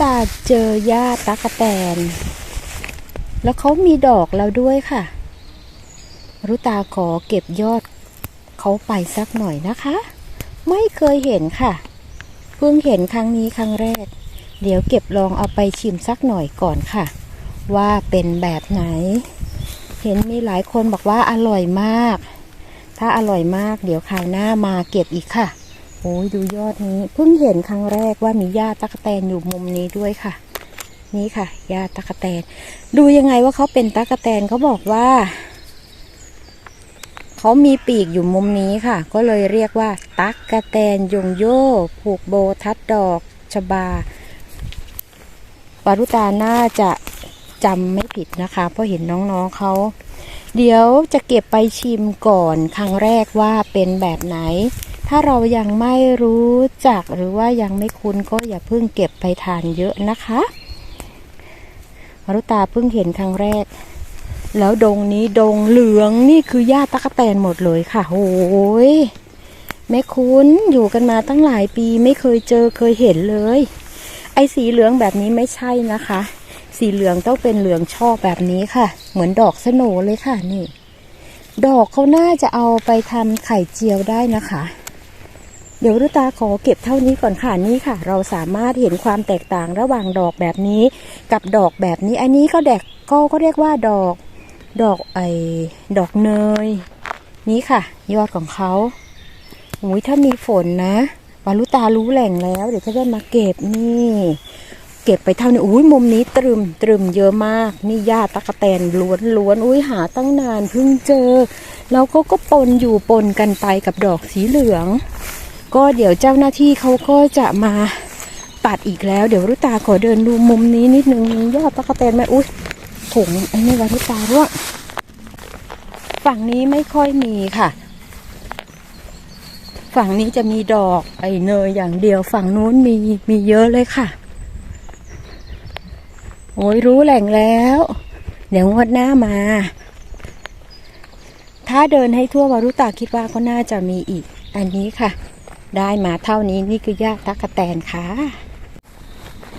ตาเจอหญ้าตักะแตน แล้วเขามีดอกแล้วด้วยค่ะ รุตาขอเก็บยอดเขาไปสักหน่อยนะคะ ไม่เคยเห็นค่ะ เพิ่งเห็นครั้งนี้ครั้งแรก เดี๋ยวเก็บลองเอาไปชิมสักหน่อยก่อนค่ะ ว่าเป็นแบบไหน เห็นมีหลายคนบอกว่าอร่อยมาก ถ้าอร่อยมากเดี๋ยวคราวหน้ามาเก็บอีกค่ะ โอ้ยดูยอดนี้เพิ่งเห็นครั้งแรกว่ามีหญ้าตะกแตนอยู่มุมนี้ด้วยค่ะ นี่ค่ะหญ้าตะกแตน ดูยังไงว่าเขาเป็นตะกแตนเขาบอกว่าเขามีปีกอยู่มุมนี้ค่ะ ก็เลยเรียกว่าตักกะแตนยงโยผูกโบทัดดอกชบาปารุตาน่าจะจำไม่ผิดนะคะ เพราะเห็นน้องๆเขา เดี๋ยวจะเก็บไปชิมก่อนครั้งแรกว่าเป็นแบบไหน ถ้าเรายังไม่รู้จักหรือว่ายังไม่คุ้นก็อย่าเพิ่งเก็บไปทานเยอะนะคะมารุตาเพิ่งเห็นครั้งแรก แล้วดงนี้ดงเหลืองนี่คือหญ้าตะกแตนหมดเลยค่ะโอ้ยแม่คุ้นอยู่กันมาตั้งหลายปีไม่เคยเจอเคยเห็นเลย ไอ้สีเหลืองแบบนี้ไม่ใช่นะคะ สีเหลืองต้องเป็นเหลืองช่อแบบนี้ค่ะ เหมือนดอกสโหนเลยค่ะนี่ ดอกเขาน่าจะเอาไปทำไข่เจียวได้นะคะ เดี๋ยวรุตาขอเก็บเท่านี้ก่อนค่ะนี่ค่ะ เราสามารถเห็นความแตกต่างระหว่างดอกแบบนี้ กับดอกแบบนี้ อันนี้ก็แดกก็ก็เรียกว่าดอกดอกไอดอกเนย นี่ค่ะ ยอดของเขาอุ้ยถ้ามีฝนนะวารุตารู้แหล่งแล้ว เดี๋ยวจะได้มาเก็บนี่ เก็บไปเท่านี้อุ้ยมุมนี้ตรึมตรึมเยอะมาก นี่หญ้าตะกะแตนล้วนล้วนอุ้ยหาตั้งนานเพิ่งเจอ แล้วเขาก็ปนอยู่ปนกันไปกับดอกสีเหลือง ก็เดี๋ยวเจ้าหน้าที่เขาก็จะมาตัดอีกแล้ว เดี๋ยวรุตาขอเดินดูมุมนี้นิดนึงมียอดตะกะแตนไหมอุ้ยถุงไอ้นี่วารุตาด้วยฝั่งนี้ไม่ค่อยมีค่ะ ฝั่งนี้จะมีดอกไอเนยอย่างเดียวฝั่งนู้นมีมีเยอะเลยค่ะ โอ้ยรู้แหล่งแล้ว เดี๋ยวงวดหน้ามา ถ้าเดินให้ทั่ววารุตาคิดว่าก็น่าจะมีอีก อันนี้ค่ะ ได้มาเท่านี้นี่คือหญ้าตักกะแตนค่ะ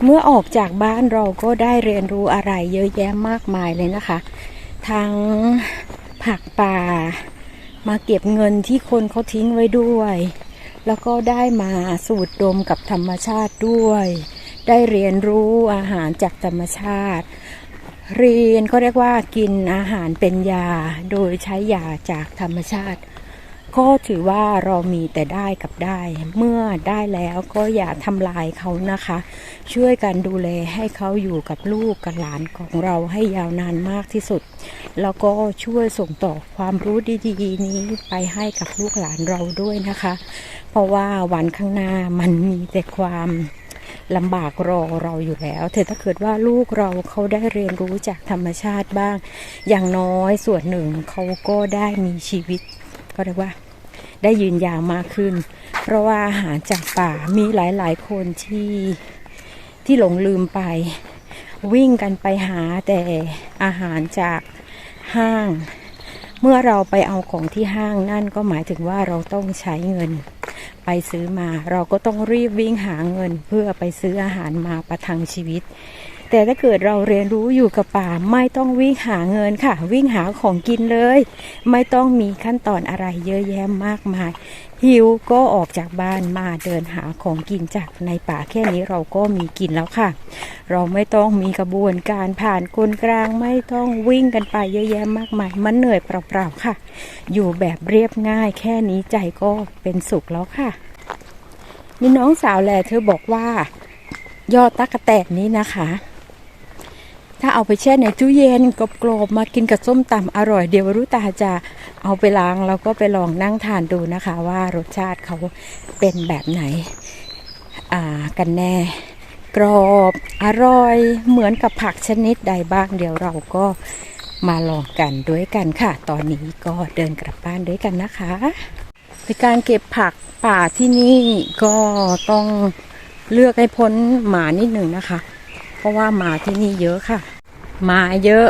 เมื่อออกจากบ้านเราก็ได้เรียนรู้อะไรเยอะแยะมากมายเลยนะคะ ทั้งผักป่า มาเก็บเงินที่คนเขาทิ้งไว้ด้วย แล้วก็ได้มาสูดดมกับธรรมชาติด้วย ได้เรียนรู้อาหารจากธรรมชาติ เรียนก็เรียกว่ากินอาหารเป็นยา โดยใช้ยาจากธรรมชาติ ก็ถือว่าเรามีแต่ได้กับได้ เมื่อได้แล้วก็อย่าทำลายเขานะคะ ช่วยกันดูแลให้เขาอยู่กับลูกกับหลานของเราให้ยาวนานมากที่สุด แล้วก็ช่วยส่งต่อความรู้ดีๆ นี้ไปให้กับลูกหลานเราด้วยนะคะ เพราะว่าวันข้างหน้ามันมีแต่ความลำบากรอเราอยู่แล้วแต่ถ้าเกิดว่าลูกเราเขาได้เรียนรู้จากธรรมชาติบ้าง อย่างน้อยส่วนหนึ่งเขาก็ได้มีชีวิต ก็เรียกว่าได้ยืนยาวมากขึ้น เพราะว่าอาหารจากป่ามีหลายๆ คนที่ที่หลงลืมไป วิ่งกันไปหาแต่อาหารจากห้าง เมื่อเราไปเอาของที่ห้างนั่นก็หมายถึงว่าเราต้องใช้เงิน ไปซื้อมาเราก็ต้องรีบวิ่งหาเงิน เพื่อไปซื้ออาหารมาประทังชีวิต แต่ถ้าเกิดเราเรียนรู้อยู่กับป่าไม่ต้องวิ่งหาเงินค่ะ วิ่งหาของกินเลย ไม่ต้องมีขั้นตอนอะไรเยอะแยะมากมาย หิวก็ออกจากบ้านมาเดินหาของกินจากในป่าแค่นี้เราก็มีกินแล้วค่ะ เราไม่ต้องมีกระบวนการผ่านคนกลางไม่ต้องวิ่งกันไปเยอะแยะมากมายมันเหนื่อยเปล่าๆค่ะ อยู่แบบเรียบง่ายแค่นี้ใจก็เป็นสุขแล้วค่ะมีน้องสาวแลเธอบอกว่ายอดตักกะแตนนี้นะคะ ถ้าเอาไปแช่ในตู้เย็นกรอบๆมากินกับส้มตำอร่อย เดี๋ยวรุตาจะเอาไปล้างแล้วก็ไปลองนั่งทานดูนะคะ ว่ารสชาติเขาเป็นแบบไหนอ่ากันแน่ กรอบอร่อยเหมือนกับผักชนิดใดบ้าง เดี๋ยวเราก็มาลองกันด้วยกันค่ะ ตอนนี้ก็เดินกลับบ้านด้วยกันนะคะในการเก็บผักป่าที่นี่ก็ต้องเลือกให้พ้นหมานิดหนึ่งนะคะ เพราะว่าหมาที่นี่เยอะค่ะหมาเยอะ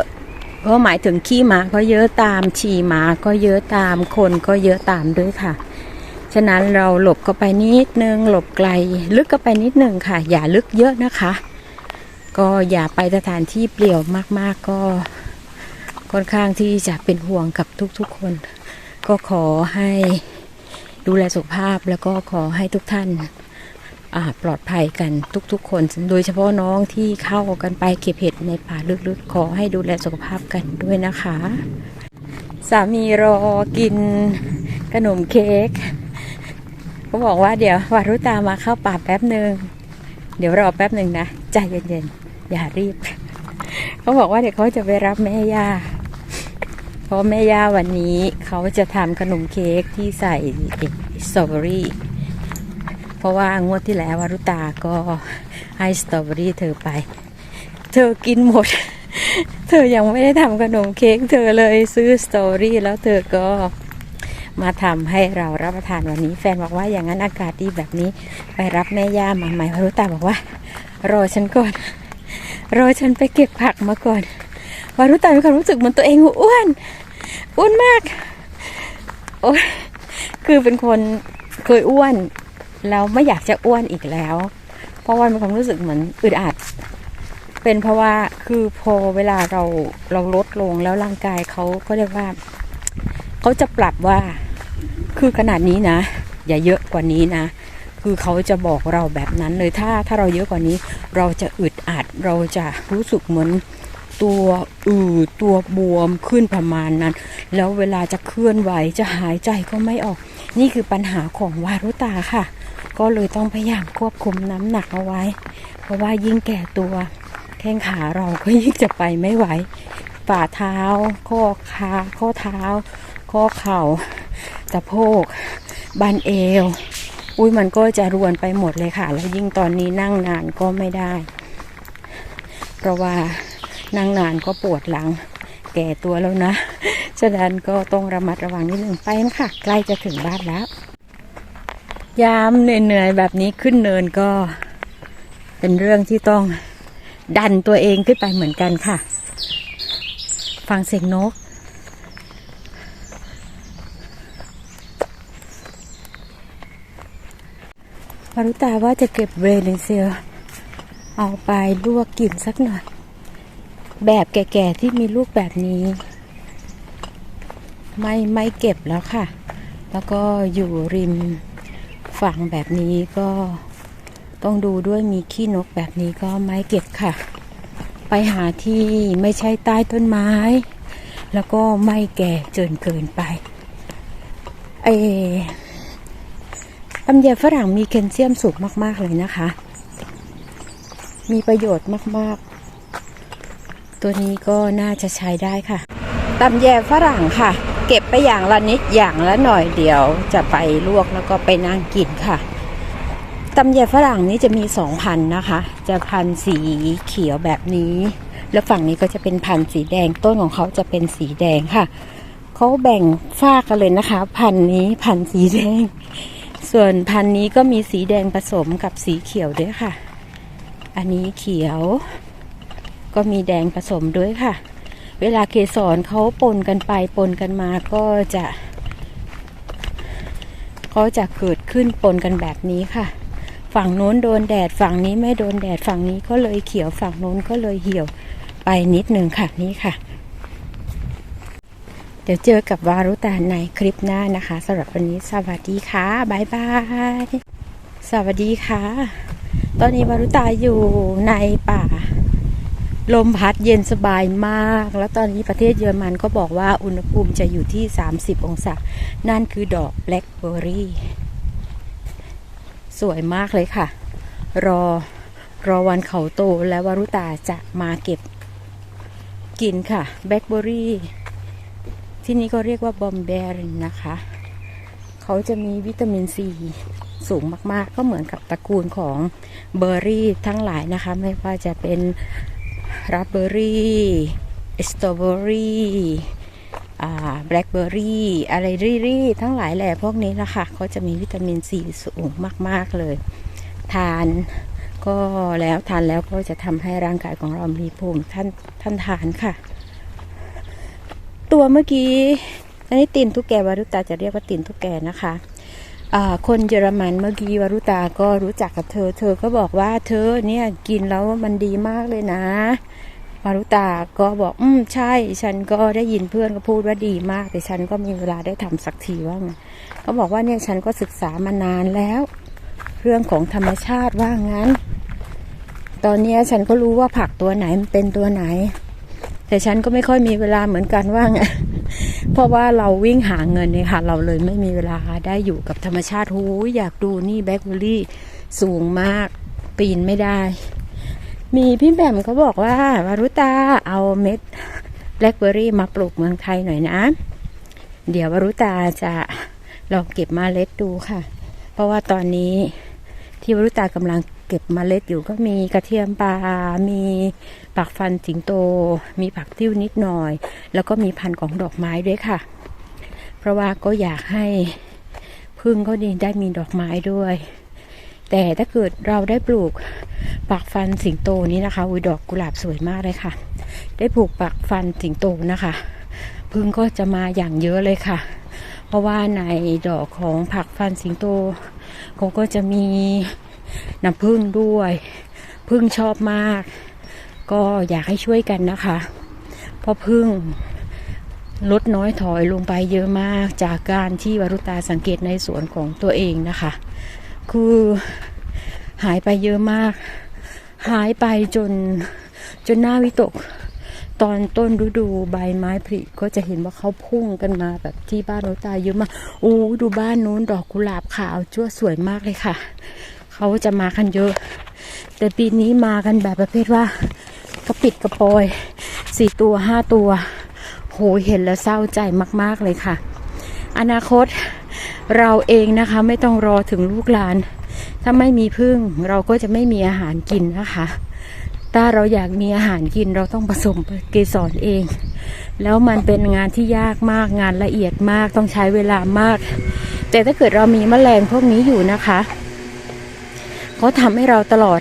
ก็หมายถึงขี้หมาก็เยอะตามฉี่หมาก็เยอะตามคนก็เยอะตามด้วยค่ะ ฉะนั้นเราหลบเข้าไปนิดนึงหลบไกล ลึกเข้าไปนิดนึงค่ะ อย่าลึกเยอะนะคะ ก็อย่าไปสถานที่เปลี่ยวมากๆก็ ค่อนข้างที่จะเป็นห่วงกับทุกๆคน ก็ขอให้ดูแลสุขภาพแล้วก็ขอให้ทุกท่าน ปลอดภัยกันทุกๆ คน โดยเฉพาะน้องที่เข้ากันไปเก็บเห็ดในป่าลึกๆ ขอให้ดูแลสุขภาพกันด้วยนะคะ สามีรอกินขนมเค้กเขาบอกว่าเดี๋ยววารุตามาเข้าป่าแป๊บหนึ่งเดี๋ยวรอแป๊บหนึ่งนะใจเย็นๆ อย่ารีบ เขาบอกว่าเดี๋ยวเขาจะไปรับแม่ย่าเพราะแม่ย่าวันนี้เขาจะทำขนมเค้กที่ใส่สตรอเบอรี่ เพราะว่างวดที่แล้ววารุตาก็ให้สตรอเบอรี่เธอไป เธอกินหมด เธอยังไม่ได้ทำขนมเค้กเธอเลยซื้อสตรอเบอรี่แล้วเธอก็มาทำให้เรารับประทานวันนี้ แฟนบอกว่าอย่างนั้นอากาศดีแบบนี้ไปรับแม่ย่ามาใหม่วารุตาบอกว่า รอฉันก่อน รอฉันไปเก็บผักมาก่อนวารุตามีความรู้สึกเหมือนตัวเองอ้วนอ้วนมากโอ้คือเป็นคนเคยอ้วน แล้วไม่อยากจะอ้วนอีกแล้ว เพราะว่ามีความรู้สึกเหมือนอึดอัด เป็นเพราะว่าคือพอเวลาเราเราลดลงแล้วร่างกายเขาก็เรียกว่าเขาจะปรับว่าคือขนาดนี้นะ อย่าเยอะกว่านี้นะคือเขาจะบอกเราแบบนั้นเลยถ้าถ้าเราเยอะกว่านี้ เราจะอึดอัดเราจะรู้สึกเหมือนตัวอืดตัวบวมขึ้นประมาณนั้น แล้วเวลาจะเคลื่อนไหวจะหายใจก็ไม่ออก นี่คือปัญหาของวารุตาค่ะ ก็เลยต้องพยายามควบคุมน้ำหนักเอาไว้ เพราะว่ายิ่งแก่ตัว แข้งขาเราก็ยิ่งจะไปไม่ไหวฝ่าเท้า ข้อขาข้อเท้า ข้อเข่าสะโพกบันเอว อุ้ยมันก็จะรวนไปหมดเลยค่ะ แล้วยิ่งตอนนี้นั่งนานก็ไม่ได้ เพราะว่านั่งนานก็ปวดหลัง แก่ตัวแล้วนะ ฉะนั้นก็ต้องระมัดระวังนิดหนึ่งไปนะคะใกล้จะถึงบ้านแล้ว ยามเหนื่อยๆแบบนี้ขึ้นเนินก็เป็นเรื่องที่ต้องดันตัวเองขึ้นไปเหมือนกันค่ะ ฟังเสียงนก ปรุตาว่าจะเก็บเบรนเซียเอาไปลวกกินสักหน่อย แบบแก่ๆที่มีลูกแบบนี้ ไม่ไม่เก็บแล้วค่ะ แล้วก็อยู่ริม ฝั่งแบบนี้ก็ต้องดูด้วยมีขี้นกแบบนี้ก็ไม่เก็บค่ะ ไปหาที่ไม่ใช่ใต้ต้นไม้ แล้วก็ไม่แก่จนเกินไปเอลำไยฝรั่งมีแคลเซียมสูงมาก ๆ เลยนะคะ มีประโยชน์มาก ๆ ตัวนี้ก็น่าจะใช้ได้ค่ะตำแยฝรั่งค่ะ เก็บไปอย่างละนิดอย่างละหน่อยเดี๋ยวจะไปลวกแล้วก็ไปนั่งกินค่ะตำแยฝรั่งนี้จะมีสองพันนะคะ จะพันสีเขียวแบบนี้ แล้วฝั่งนี้ก็จะเป็นพันสีแดงต้นของเขาจะเป็นสีแดงค่ะเขาแบ่งฝากกันเลยนะคะ พันนี้พันสีแดง ส่วนพันนี้ก็มีสีแดงผสมกับสีเขียวด้วยค่ะ อันนี้เขียว ก็มีแดงผสมด้วยค่ะ เวลาเกสรเขาปนกันไปปนกันมาก็จะเขาจะเกิดขึ้นปนกันแบบนี้ค่ะ ฝั่งโน้นโดนแดดฝั่งนี้ไม่โดนแดดฝั่งนี้ก็เลยเขียวฝั่งโน้นก็เลยเหี่ยวไปนิดนึงค่ะนี่ค่ะ เดี๋ยวเจอกับวารุตาในคลิปหน้านะคะสำหรับวันนี้สวัสดีค่ะบายบายสวัสดีค่ะ ตอนนี้วารุตาอยู่ในป่า ลมพัดเย็นสบายมาก แล้วตอนนี้ประเทศเยอรมันก็บอกว่าอุณหภูมิจะอยู่ที่ 30 องศา นั่นคือดอกแบล็คเบอร์รี่ สวยมากเลยค่ะ รอรอวันเขาโตแล้วารุตาจะมาเก็บกินค่ะแบล็คเบอร์รี่ ที่นี่ก็เรียกว่าบอมเบรนนะคะ เขาจะมีวิตามินซีสูงมากๆ ก็เหมือนกับตระกูลของเบอร์รี่ทั้งหลายนะคะ ไม่ว่าจะเป็น ราสเบอร์รี่สตรอเบอร์รี่แบล็คเบอร์รี่อะไรรี่รี่ทั้งหลายแหล่พวกนี้นะคะเขาจะมีวิตามินซีสูงมาก ๆ เลย ทานก็แล้วทานแล้วก็จะทำให้ร่างกายของเรามีภูมิท่านท่านทานค่ะ ตัวเมื่อกี้อันนี้ตีนทุกแกวารุตาจะเรียกว่าตีนทุกแกนะคะ คนเยอรมันเมื่อกี้วรุตาก็รู้จักกับเธอ เธอก็บอกว่าเธอเนี่ยกินแล้วมันดีมากเลยนะวรุตาก็บอก อืมใช่ ฉันก็ได้ยินเพื่อนก็พูดว่าดีมาก แต่ฉันก็มีเวลาได้ทำสักทีว่าไงเขาบอกว่าเนี่ยฉันก็ศึกษามานานแล้ว เรื่องของธรรมชาติว่างั้น ตอนนี้ฉันก็รู้ว่าผักตัวไหนมันเป็นตัวไหน แต่ฉันก็ไม่ค่อยมีเวลาเหมือนกันว่าไง เพราะว่าเราวิ่งหาเงินเนี่ยค่ะ เราเลยไม่มีเวลาได้อยู่กับธรรมชาติหูอยากดูนี่แบล็คเบอร์รี่สูงมากปีนไม่ได้ มีพี่แบมเขาบอกว่าวารุตาเอาเม็ดแบล็คเบอร์รี่มาปลูกเมืองไทยหน่อยนะ เดี๋ยววารุตาจะลองเก็บมาเล็ดดูค่ะ เพราะว่าตอนนี้ที่วารุตากำลัง เก็บมเมล็ดอยู่ก็มีกระเทียมปลา มีปักฟันสิงโต มีผักติ้วนิดหน่อย แล้วก็มีพันธุ์ของดอกไม้ด้วยค่ะ เพราะว่าก็อยากให้พึ่งเขาดีได้มีดอกไม้ด้วย แต่ถ้าเกิดเราได้ปลูกปักฟันสิงโตนี้นะคะอุ้ยดอกกุหลาบสวยมากเลยค่ะ ได้ปลูกปักฟันสิงโตนะคะ พึ่งก็จะมาอย่างเยอะเลยค่ะ เพราะว่าในดอกของผักฟันสิงโตเขาก็จะมี น้ำผึ้งด้วยพึ่งชอบมาก ก็อยากให้ช่วยกันนะคะ เพราะพึ่งลดน้อยถอยลงไปเยอะมากจากการที่วรุตาสังเกตในสวนของตัวเองนะคะ คือหายไปเยอะมาก หายไปจนจนหน้าวิตก ตอนต้นฤดูใบไม้ผลิก็จะเห็นว่าเขาพุ่งกันมาแบบที่บ้านวรุตาเยอะมากอู้ดูบ้านนู้นดอกกุหลาบขาวจั่วสวยมากเลยค่ะ เขาจะมากันเยอะ แต่ปีนี้มากันแบบประเภทว่ากระปิดกระปอยสี่ตัวห้าตัว โหเห็นแล้วเศร้าใจมาก ๆเลยค่ะ อนาคตเราเองนะคะไม่ต้องรอถึงลูกหลาน ถ้าไม่มีพึ่งเราก็จะไม่มีอาหารกินนะคะถ้าเราอยากมีอาหารกินเราต้องผสมเกสรเอง แล้วมันเป็นงานที่ยากมากงานละเอียดมากต้องใช้เวลามาก แต่ถ้าเกิดเรามีแมลงพวกนี้อยู่นะคะ เขาทำให้เราตลอด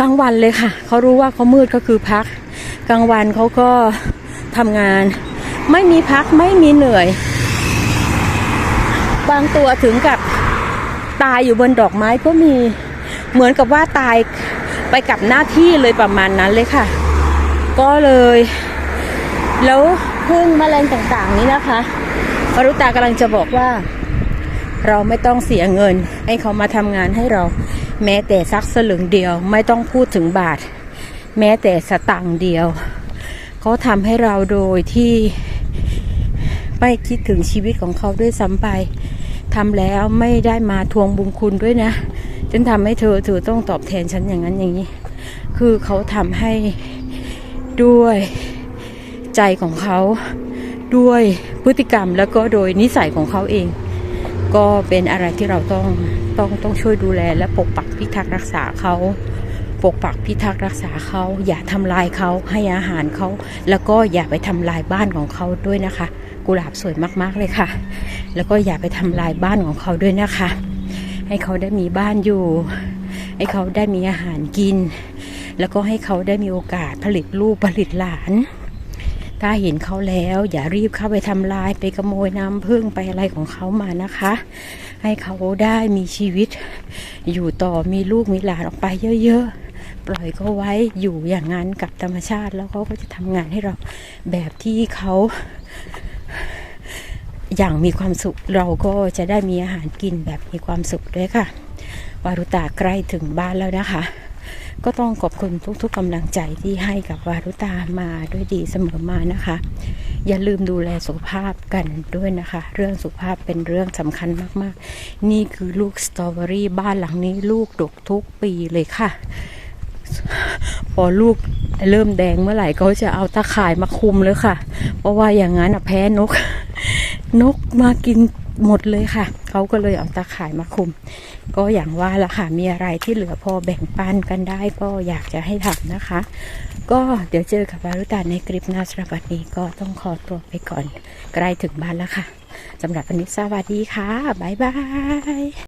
กลางวันเลยค่ะ เขารู้ว่าเขามืดก็คือพัก กลางวันเขาก็ทำงาน ไม่มีพักไม่มีเหนื่อย บางตัวถึงกับตายอยู่บนดอกไม้ก็มีเหมือนกับว่าตายไปกับหน้าที่เลยประมาณนั้นเลยค่ะ ก็เลย แล้วพึ่งแมลงต่างๆนี้นะคะวรุตากำลังจะบอกว่า เราไม่ต้องเสียเงิน ให้เขามาทำงานให้เรา แม้แต่สักสลึงเดียวไม่ต้องพูดถึงบาท แม้แต่สตังค์เดียว เขาทำให้เราโดยที่ไม่คิดถึงชีวิตของเขาด้วยซ้ำไปทำแล้วไม่ได้มาทวงบุญคุณด้วยนะฉันทำให้เธอเธอต้องตอบแทนฉันอย่างนั้นอย่างนี้ คือเขาทำให้ด้วยใจของเขาด้วยพฤติกรรมแล้วก็โดยนิสัยของเขาเอง ก็เป็นอะไรที่เราต้องต้องต้องช่วยดูแลและปกปัก พิทักษ์รักษาเขาปกปักพิทักษ์รักษาเขาอย่าทำลายเขาให้อาหารเขา แล้วก็อย่าไปทำลายบ้านของเขาด้วยนะคะ กุหลาบสวยมาก ๆเลยค่ะ แล้วก็อย่าไปทำลายบ้านของเขาด้วยนะคะ ให้เขาได้มีบ้านอยู่ ให้เขาได้มีอาหารกิน แล้วก็ให้เขาได้มีโอกาสผลิตลูกผลิตหลาน ถ้าเห็นเขาแล้ว อย่ารีบเข้าไปทำลายไปขโมยน้ำพึ่งไปอะไรของเขามานะคะ ให้เขาได้มีชีวิต อยู่ต่อมีลูกมีหลานออกไปเยอะๆ ปล่อยเขาไว้อยู่อย่างนั้นกับธรรมชาติ แล้วเขาก็จะทำงานให้เราแบบที่เขาอย่างมีความสุขเราก็จะได้มีอาหารกินแบบมีความสุขด้วยค่ะ วารุตาใกล้ถึงบ้านแล้วนะคะ ก็ต้องขอบคุณทุกๆกำลังใจที่ให้กับวารุตามาด้วยดีเสมอมานะคะ อย่าลืมดูแลสุขภาพกันด้วยนะคะ เรื่องสุขภาพเป็นเรื่องสำคัญมากๆ นี่คือลูกสตรอเบอรี่บ้านหลังนี้ลูกดกทุกปีเลยค่ะ พอลูกเริ่มแดงเมื่อไหร่เขาจะเอาตะข่ายมาคุมเลยค่ะ เพราะว่าอย่างนั้นอะแพ้นก นกมากินหมดเลยค่ะ เขาก็เลยเอาตาข่ายมาคุม ก็อย่างว่าละค่ะมีอะไรที่เหลือพอแบ่งปันกันได้ก็อยากจะให้ทำนะคะ ก็เดี๋ยวเจอกับวารุตาในคลิปหน้าสำหรับวันนี้ก็ต้องขอตัวไปก่อน ใกล้ถึงบ้านแล้วค่ะสำหรับวันนี้สวัสดีค่ะบ๊ายบาย